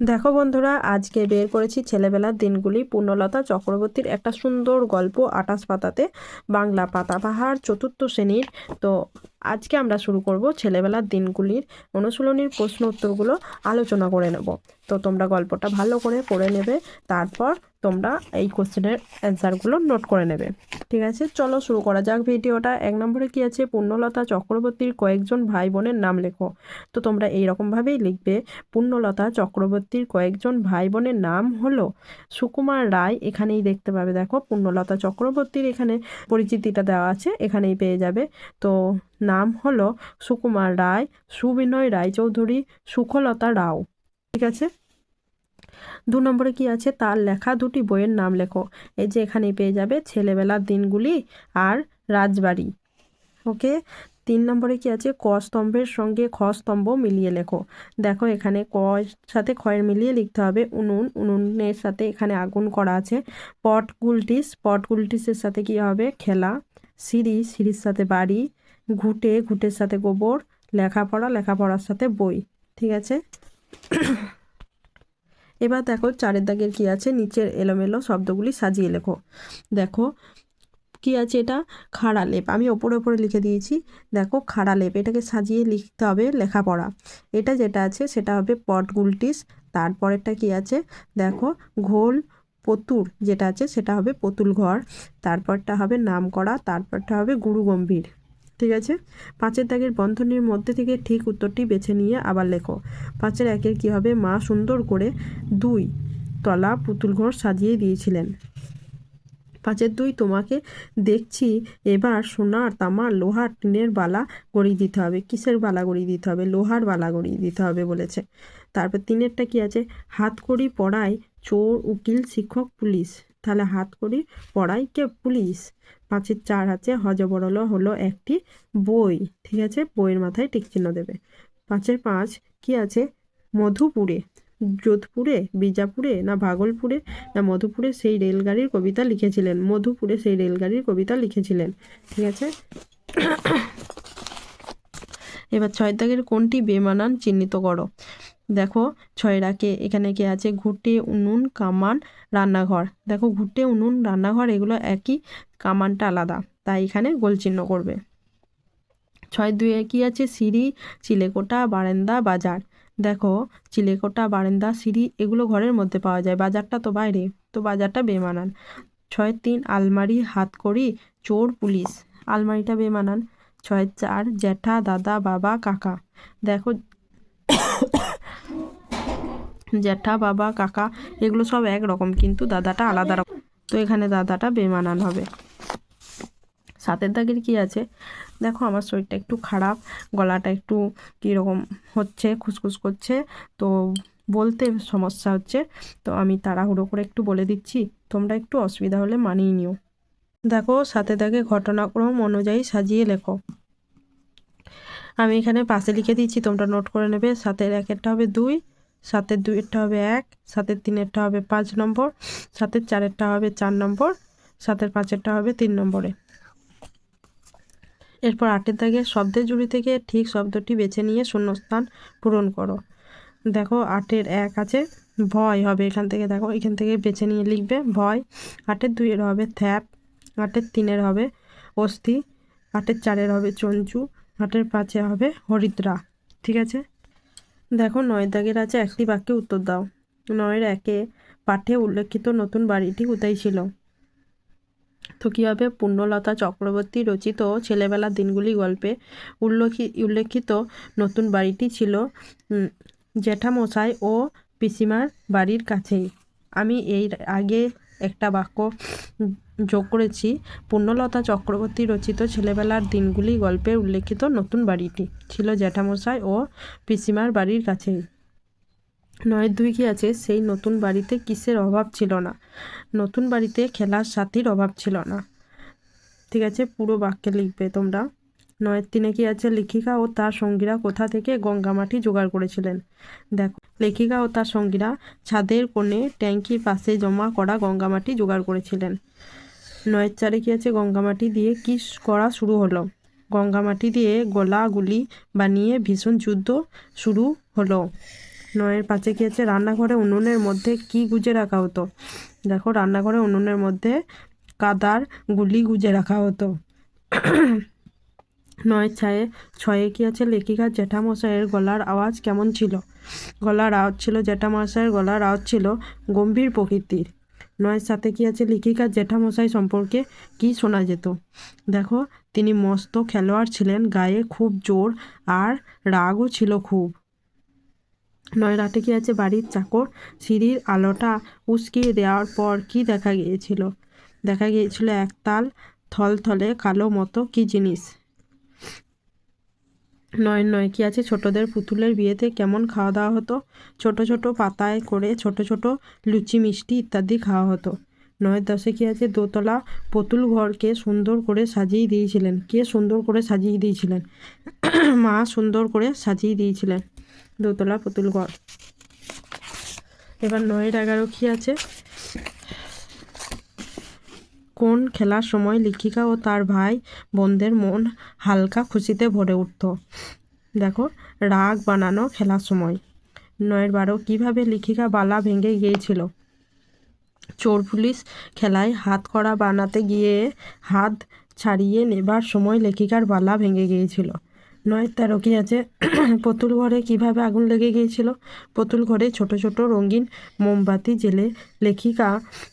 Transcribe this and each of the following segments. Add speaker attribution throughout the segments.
Speaker 1: দেখো বন্ধুরা, আজকে বের করেছি ছেলেবেলার দিনগুলি পূর্ণলতা চক্রবর্তীর একটা সুন্দর গল্প আটাশ পাতাতে বাংলা পাতা পাহাড় চতুর্থ শ্রেণির। তো আজকে আমরা শুরু করব ছেলেবেলার দিনগুলির অনুশীলনীর প্রশ্ন উত্তরগুলো আলোচনা করে নেব। তো তোমরা গল্পটা ভালো করে পড়ে নেবে, তারপর তোমরা এই কোশ্চেনের অ্যান্সারগুলো নোট করে নেবে। ঠিক আছে, চলো শুরু করা যাক ভিডিওটা। এক নম্বরে কি আছে? পূর্ণলতা চক্রবর্তীর কয়েকজন ভাই বোনের নাম লেখো। তো তোমরা এই রকমভাবেই লিখবে, পূর্ণলতা চক্রবর্তীর কয়েকজন ভাই বোনের নাম হলো সুকুমার রায়, এখানেই দেখতে পাবে দেখো, পূর্ণলতা চক্রবর্তীর এখানে পরিচিতিটা দেওয়া আছে, এখানেই পেয়ে যাবে। তো নাম হলো সুকুমার রায়, সুবিনয় রায়চৌধুরী, সুখলতা রাও। ঠিক আছে? দু নম্বরে কি আছে? তার লেখা দুটি বইয়ের নাম লেখো। এই যে এখানেই পেয়ে যাবে, ছেলেবেলার দিনগুলি আর রাজবাড়ি। ওকে? তিন নম্বরে কি আছে? ক স্তম্ভের সঙ্গে খ স্তম্ভ মিলিয়ে লেখো। দেখো এখানে ক সাথে খয়ের মিলিয়ে লিখতে হবে। উনুন, উনুনের সাথে এখানে আগুন করা আছে। পট গুলটিস পট গুলটিসের সাথে কি হবে? খেলা, সিঁড়ি, সিঁড়ির সাথে বাড়ি ঘুটে, ঘুটের সাথে গোবর, লেখাপড়া, লেখাপড়ার সাথে বই, ঠিক আছে? এবার দেখো চারের দাগের কি আছে? নিচের এলোমেলো শব্দগুলি সাজিয়ে লেখো। দেখো, কি আছে এটা? খাড়া লেপ। আমি ওপরে ওপরে লিখে দিয়েছি। দেখো, খাড়া লেপ। এটাকে সাজিয়ে লিখতে হবে লেখাপড়া। এটা যেটা আছে সেটা হবে পটগুলটিস তারপরেরটা কি আছে? দেখো, ঘোল, পতুর যেটা আছে সেটা হবে পতুল ঘর। তারপরটা হবে নাম করা তারপরটা হবে গুরু গম্ভীর ঠিক আছে? পাঁচের দাগের বন্ধনীর মধ্যে থেকে ঠিক উত্তরটি বেছে নিয়ে আবার লেখো। পাঁচের একের কী হবে? মা সুন্দর করে দুই তলা পুতুল ঘর সাজিয়ে দিয়েছিলেন। পাঁচের দুই, তোমাকে দেখছি এবার সোনার তামার লোহার টিনের বালা গড়িয়ে দিতে হবে। কিসের বালা গড়িয়ে দিতে হবে? লোহার বালা গড়িয়ে দিতে হবে বলেছে। তারপর তিনেরটা কি আছে? হাত করি পড়ায় চোর, উকিল, শিক্ষক, পুলিশ। তাহলে হাত করি পড়াই কে? পুলিশ। পাঁচের চার আছে হজবরল হলো একটি বই, ঠিক আছে? বইয়ের মাথায় টিক চিহ্ন দেবে। পাঁচের পাঁচ, কি আছে? মধুপুরে। যোধপুরে, বিজাপুরে না ভাগলপুরে? না মধুপুরে সেই রেলগাড়ির কবিতা লিখেছিলেন। মধুপুরে সেই রেলগাড়ির কবিতা লিখেছিলেন, ঠিক আছে? এবার ছয় দাগের কোনটি বেমানান চিহ্নিত করো? দেখো ছয়রাকে এখানে কে আছে? ঘুটে, উনুন, কামান, রান্নাঘর। দেখো, ঘুটে, উনুন, রান্নাঘর, এগুলো একই, কামানটা আলাদা। তাই এখানে গোল চিহ্ন করবে। ছয় দুয়ে কি আছে? সিঁড়ি, চিলেকোটা, বারান্দা, বাজার। দেখো, চিলেকোটা, বারান্দা, সিঁড়ি, এগুলো ঘরের মধ্যে পাওয়া যায়। বাজারটা তো বাইরে, তো বাজারটা বেমানান। ছয় তিন, আলমারি, হাতকড়ি, চোর, পুলিশ। আলমারিটা বেমানান। ছয় চার, জ্যাঠা, দাদা, বাবা, কাকা। দেখো জ্যাঠা, বাবা, কাকা, এগুলো সব এক রকম কিন্তু দাদাটা আলাদা রকম। তো এখানে দাদাটা বেমানান হবে। সাতের দাগের কি আছে? দেখো, আমার শরীরটা একটু খারাপ, গলাটা একটু কীরকম হচ্ছে, খুসখুস করছে। তো বলতে সমস্যা হচ্ছে, তো আমি তাড়াহুড়ো করে একটু বলে দিচ্ছি, তোমরা একটু অসুবিধা হলে মানিয়ে নিও। দেখো সাথে দাগে ঘটনাক্রম অনুযায়ী সাজিয়ে লেখো। আমি এখানে পাশে লিখে দিচ্ছি, তোমরা নোট করে নেবে, সাতের একেরটা হবে দুই সাতের দুইয়েরটা হবে এক, সাতের তিনেরটা হবে পাঁচ নম্বর, সাতের চারেরটা হবে চার নম্বর, সাতের পাঁচেরটা হবে তিন নম্বরে। এরপর আটের দাগে শব্দের জুড়ি থেকে ঠিক শব্দটি বেছে নিয়ে শূন্যস্থান পূরণ করো। দেখো আটের এক আছে, ভয় হবে এখান থেকে, দেখো এখান থেকে বেছে নিয়ে লিখবে ভয়। আটের দুইয়ের হবে থ্যাপ, আটের তিনের হবে অস্থি, আটের চারের হবে চঞ্চু, আটের পাঁচে হবে হরিদ্রা, ঠিক আছে? দেখো নয় দাগের আছে একটি বাক্যে উত্তর দাও। নয়ের একে পাঠে উল্লেখিত নতুন বাড়িটি কোথায় ছিল? তো কী হবে পূর্ণলতা চক্রবর্তী রচিত ছেলেবেলার দিনগুলি গল্পে উল্লেখি, উল্লেখিত নতুন বাড়িটি ছিল? জ্যাঠামশাই ও পিসিমার বাড়ির কাছেই। আমি এই আগে একটা বাক্য যোগ করেছি। পূর্ণলতা চক্রবর্তী রচিত ছেলেবেলার দিনগুলি গল্পে উল্লেখিত নতুন বাড়িটি ছিল জ্যাঠামশাই ও পিসিমার বাড়ির কাছেই নয় দুই কি আছে? সেই নতুন বাড়িতে কিসের অভাব ছিল না। নতুন বাড়িতে খেলার সাথীর অভাব ছিল না। ঠিক আছে, পুরো বাক্যে লিখবে তোমরা। নয়ের তিনে কি আছে? লেখিকা ও তার সঙ্গীরা কোথা থেকে গঙ্গামাটি জোগাড় করেছিলেন? দেখো, লেখিকা ও তার সঙ্গীরা ছাদের কোণে ট্যাঙ্কির পাশে জমা করা গঙ্গামাটি জোগাড় করেছিলেন। নয়ের চারে কি আছে? গঙ্গামাটি দিয়ে কি করা শুরু হলো? গঙ্গামাটি দিয়ে গোলাগুলি বানিয়ে ভীষণ যুদ্ধ শুরু হলো। নয়ের পাঁচে কি আছে? রান্নাঘরে উনুনের মধ্যে কি গুজে রাখা হতো? দেখো, রান্নাঘরে উনুনের মধ্যে কাদার গুলি গুজে রাখা হতো। নয় ছায়ে, ছয়ে কি আছে? লেখিকার জ্যাঠামশাইয়ের গলার আওয়াজ কেমন ছিল? গলার আওয়াজ ছিল জ্যাঠামশাইয়ের গলার আওয়াজ ছিল গম্ভীর প্রকৃতির। নয়ের সাথে কি আছে? লেখিকার জ্যাঠামশাই সম্পর্কে কি শোনা যেত? দেখো, তিনি মস্ত খেলোয়াড় ছিলেন, গায়ে খুব জোর আর রাগও ছিল খুব। নয়, রাতে কি আছে? বাড়ির চাকর সিঁড়ির আলোটা উস্কিয়ে দেওয়ার পর কি দেখা গিয়েছিল? দেখা গিয়েছিল একতাল থলথলে কালো মতো কি জিনিস? নয় নয়, কি আছে? ছোটদের পুতুলের বিয়েতে কেমন খাওয়া দাওয়া হতো? ছোট ছোট পাতায় করে ছোট ছোট লুচি, মিষ্টি ইত্যাদি খাওয়া হতো। নয় দশে কি আছে দোতলা পুতুল ঘরকে সুন্দর করে সাজিয়ে দিয়েছিলেন। কে সুন্দর করে সাজিয়ে দিয়েছিলেন? মা সুন্দর করে সাজিয়ে দিয়েছিলেন দোতলা পুতুল ঘর। এবার নয়ের এগারো কি আছে? কোন খেলার সময় লেখিকা ও তার ভাই বোনদের মন হালকা খুশিতে ভরে উঠত। দেখো, রাগ বানানো খেলার সময়। নয়ের বারো কীভাবে লেখিকা বালা ভেঙে গিয়েছিল। চোর পুলিশ খেলায় হাত করা বানাতে গিয়ে হাত ছাড়িয়ে নেবার সময় লেখিকার বালা ভেঙে গিয়েছিল। নয় তেরো কি আছে, পুতুল ঘরে কীভাবে আগুন লেগে গিয়েছিল? পুতুল ঘরে ছোট ছোট রঙিন মোমবাতি জেলে লেখিকা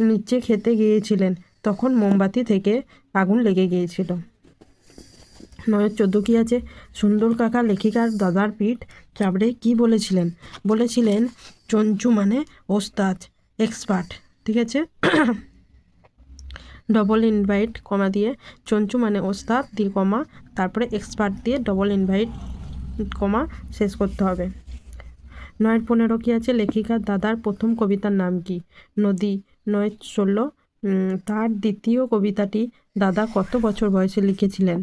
Speaker 1: নিচে খেতে গিয়েছিলেন। তখন মোমবাতি থেকে আগুন লেগে গিয়েছিল। নয় চোদ্দ কি আছে? সুন্দর কাকা লেখিকার দাদার পিঠ চাবড়ে কি বলেছিলেন? বলেছিলেন, চঞ্চু মানে ওস্তাদ, এক্সপার্ট। ঠিক আছে? ডবল ইনভাইট কমা দিয়ে, চঞ্চু মানে ওস্তাদ দিয়ে কমা। তারপরে এক্সপার্ট দিয়ে ডবল ইনভাইট কমা, শেষ করতে হবে। নয় পনেরো কি আছে? লেখিকার দাদার প্রথম কবিতার নাম কি? নদী নয় ষোলো তার দ্বিতীয় কবিতাটি দাদা কত বছর বয়সে লিখেছিলেন?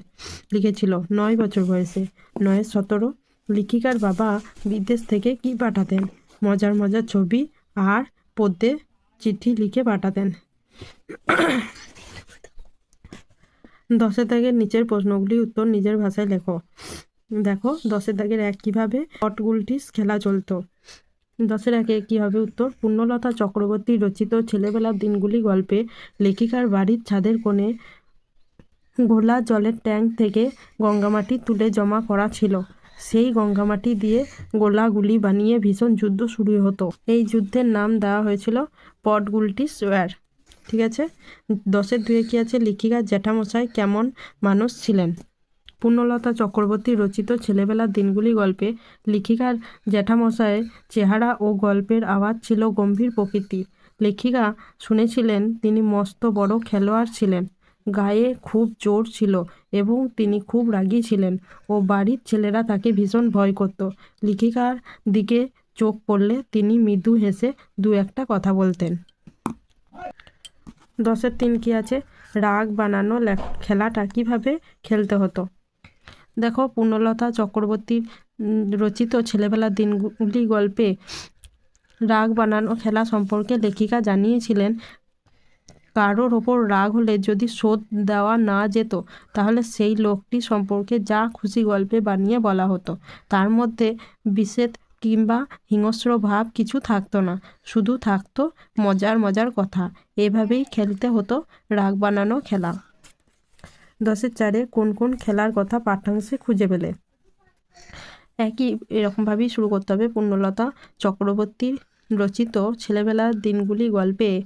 Speaker 1: লিখেছিল, নয় বছর বয়সে। নয়, সতেরো। লিখিকার বাবা বিদেশ থেকে কি পাঠাতেন? মজার মজার ছবি আর পদ্যে চিঠি লিখে পাঠাতেন। দশের দাগের নিচের প্রশ্নগুলি উত্তর নিজের ভাষায় লেখো। দেখো দশের দাগের এক কীভাবে হটগুলটিস খেলা চলতো? দশের একে কী হবে উত্তর। পূর্ণলতা চক্রবর্তী রচিত ছেলেবেলার দিনগুলি গল্পে লেখিকার বাড়ির ছাদের কোণে ঘোলা জলের ট্যাঙ্ক থেকে গঙ্গামাটি তুলে জমা করা ছিল। সেই গঙ্গামাটি দিয়ে গোলাগুলি বানিয়ে ভীষণ যুদ্ধ শুরু হতো। এই যুদ্ধের নাম দেওয়া হয়েছিল পটগুলটি সোয়ার ঠিক আছে? দশের দুয়ে কী আছে? লেখিকা জ্যাঠামশাই কেমন মানুষ ছিলেন? পূর্ণলতা চক্রবর্তী রচিত ছেলেবেলার দিনগুলি গল্পে লেখিকার জ্যাঠামশায়ের চেহারা ও গল্পের আওয়াজ ছিল গম্ভীর প্রকৃতি লেখিকা শুনেছিলেন, তিনি মস্ত বড় খেলোয়াড় ছিলেন, গায়ে খুব জোর ছিল এবং তিনি খুব রাগী ছিলেন ও বাড়ির ছেলেরা তাকে ভীষণ ভয় করত। লেখিকার দিকে চোখ পড়লে তিনি মৃদু হেসে দু একটা কথা বলতেন। দশের তিন কি আছে? রাগ বানানো খেলাটা কীভাবে খেলতে হতো? দেখো পূর্ণলতা চক্রবর্তীর রচিত ছেলেবেলার দিনগুলি গল্পে রাগ বানানো খেলা সম্পর্কে লেখিকা জানিয়েছিলেন, কারোর ওপর রাগ হলে যদি শোধ দেওয়া না যেত, তাহলে সেই লোকটি সম্পর্কে যা খুশি গল্পে বানিয়ে বলা হতো। তার মধ্যে বিশেষ কিংবা হিংস্র ভাব কিছু থাকতো না, শুধু থাকতো মজার মজার কথা। এভাবেই খেলতে হতো রাগ বানানো খেলা। দশের চারে কোন কোন খেলার কথা পাঠ্যাংশে খুঁজে পেলে? একই, এরকমভাবেই শুরু করতে হবে। পূর্ণলতা চক্রবর্তীর রচিত ছেলেবেলার দিনগুলি, গল্পে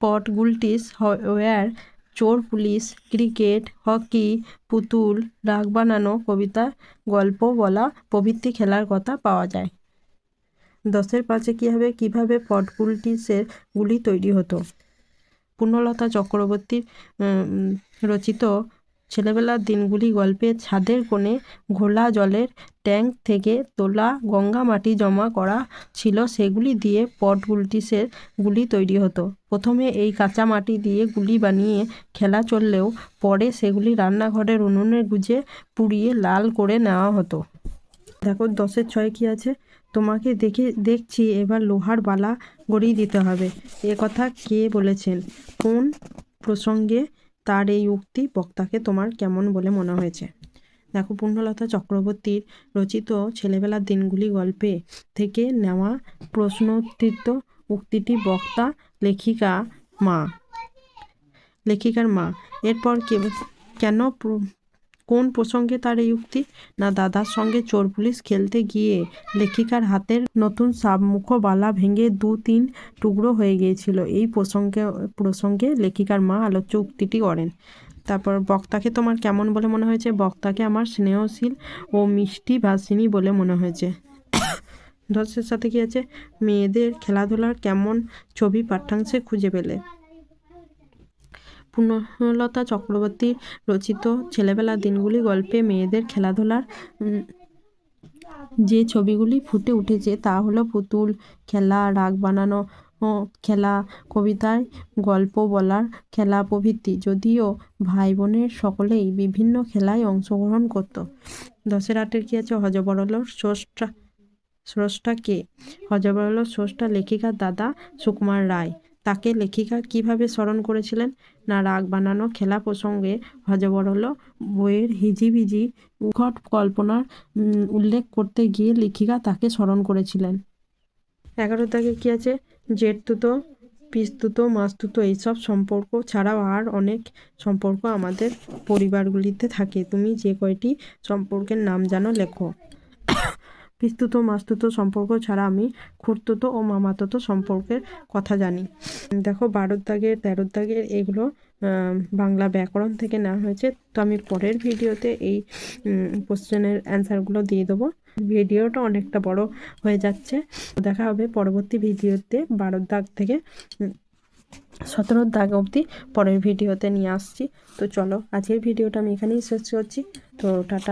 Speaker 1: পটগুলটিস ওয়ার চোর পুলিশ, ক্রিকেট, হকি, পুতুল, রাগ বানানো কবিতা গল্প বলা প্রভৃতি খেলার কথা পাওয়া যায়। দশের পাঁচে কী হবে? কীভাবে পট গুলটিসের গুলি তৈরি হতো? পূর্ণলতা চক্রবর্তীর রচিত ছেলেবেলার দিনগুলি গল্পে ছাদের কোণে ঘোলা জলের ট্যাঙ্ক থেকে তোলা গঙ্গা মাটি জমা করা ছিল, সেগুলি দিয়ে পট গুলটিসের গুলি তৈরি হতো। প্রথমে এই কাঁচা মাটি দিয়ে গুলি বানিয়ে খেলা চললেও পরে সেগুলি রান্নাঘরের উনুনে গুজে পুড়িয়ে লাল করে নেওয়া হতো। দেখো দশের ছয় কী আছে? তোমাকে দেখে, দেখছি এবার লোহার বালা গড়িয়ে দিতে হবে। এ কথা কে বলেছেন? কোন প্রসঙ্গে তার এই উক্তি বক্তাকে তোমার কেমন বলে মনে হয়েছে? দেখো পূর্ণলতা চক্রবর্তীর রচিত ছেলেবেলার দিনগুলি গল্পে থেকে নেওয়া প্রশ্নোত্তৃত উক্তিটি বক্তা, লেখিকা মা। লেখিকার মা। এরপর কে- কেন কোন প্রসঙ্গে তার এই উক্তি? না, দাদার সঙ্গে চোর পুলিশ খেলতে গিয়ে লেখিকার হাতের নতুন সাবমুখ বালা ভেঙে দু তিন টুকরো হয়ে গিয়েছিল। এই প্রসঙ্গে প্রসঙ্গে লেখিকার মা আলোচ্য উক্তিটি করেন। তারপর, বক্তাকে তোমার কেমন বলে মনে হয়েছে? বক্তাকে আমার স্নেহশীল ও মিষ্টি ভাসিনী বলে মনে হয়েছে। ধর্ষের সাথে কি আছে? মেয়েদের খেলাধুলার কেমন ছবি পাঠ্যাংশে খুঁজে পেলে। পূর্ণলতা চক্রবর্তী রচিত ছেলেবেলার দিনগুলি, গল্পে মেয়েদের খেলাধুলার যে ছবিগুলি ফুটে উঠেছে তা হলো পুতুল, খেলা, রাগ বানানো খেলা, কবিতায় গল্প বলার খেলা প্রভৃতি। যদিও ভাই বোনের সকলেই বিভিন্ন খেলায় অংশগ্রহণ করত। দশের আটের কি আছে? হজবরলর স্রষ্টা স্রষ্টা কে হজবরলর স্রষ্টা লেখিকার দাদা সুকুমার রায়। তাকে লেখিকা কীভাবে স্মরণ করেছিলেন? না রাগ বানানো, খেলা প্রসঙ্গে হজবরল বইয়ের হিজিবিজি উঘট কল্পনার উল্লেখ করতে গিয়ে লেখিকা তাকে স্মরণ করেছিলেন। এগারো দাগে কি আছে? জেঠতুতো, পিস্তুতো, মাস্তুতো এইসব সম্পর্ক ছাড়াও আর অনেক সম্পর্ক আমাদের পরিবারগুলিতে থাকে। তুমি যে কয়টি সম্পর্কের নাম জানো লেখো। পিস্তুতো, মাস্তুত সম্পর্ক ছাড়া আমি খুড়তুতো ও মামাতুতো সম্পর্কের কথা জানি। দেখো, বারোর দাগের তেরোর দাগের এগুলো বাংলা ব্যাকরণ থেকে নেওয়া হয়েছে। তো আমি পরের ভিডিওতে এই কোশ্চেনের অ্যান্সারগুলো দিয়ে দেবো। ভিডিওটা অনেকটা বড় হয়ে যাচ্ছে। দেখা হবে পরবর্তী ভিডিওতে বারোর দাগ থেকে সতেরোর দাগ অবধি পরের ভিডিওতে নিয়ে আসছি। তো চলো, আজকের ভিডিওটা আমি এখানেই শেষ করছি। তো টাটা।